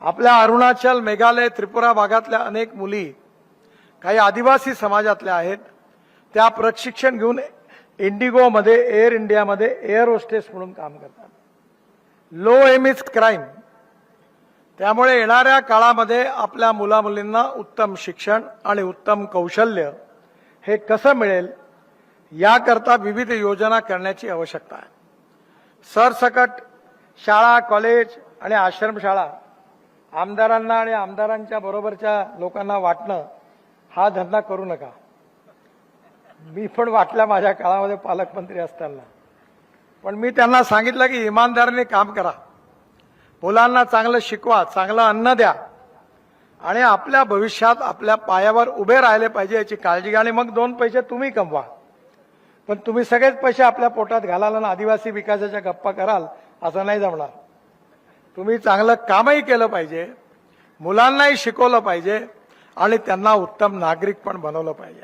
आपल्या अरुणाचल मेघालय त्रिपुरा भागातल्या अनेक मुली काही आदिवासी समाजातल्या आहेत. त्या प्रशिक्षण घेऊन इंडिगोमध्ये एअर इंडियामध्ये एअर होस्टेस म्हणून काम करतात. Low aim is crime. त्यामुळे येणाऱ्या काळामध्ये आपल्या मुलामुलींना उत्तम शिक्षण आणि उत्तम कौशल्य हे कसं मिळेल याकरता विविध योजना करण्याची आवश्यकता आहे. सरसकट शाळा कॉलेज आणि आश्रमशाळा आमदारांना आणि आमदारांच्या बरोबरच्या लोकांना वाटणं हा धंदा करू नका. मी पण वाटल्या माझ्या काळामध्ये पालकमंत्री असताना. पण मी त्यांना सांगितलं की इमानदारीने काम करा. मुलांना चांगलं शिकवा चांगलं अन्न द्या. आणि आपल्या भविष्यात आपल्या पायावर उभे राहिले पाहिजे याची काळजी घ्या आणि मग दोन पैसे तुम्ही कमवा. पण तुम्ही सगळेच पैसे आपल्या पोटात घालाल आणि आदिवासी विकासाच्या गप्पा कराल असं नाही जमणार. तुम्ही चांगलं कामही केलं पाहिजे मुलांनाही शिकवलं पाहिजे आणि त्यांना उत्तम नागरिक पण बनवलं पाहिजे.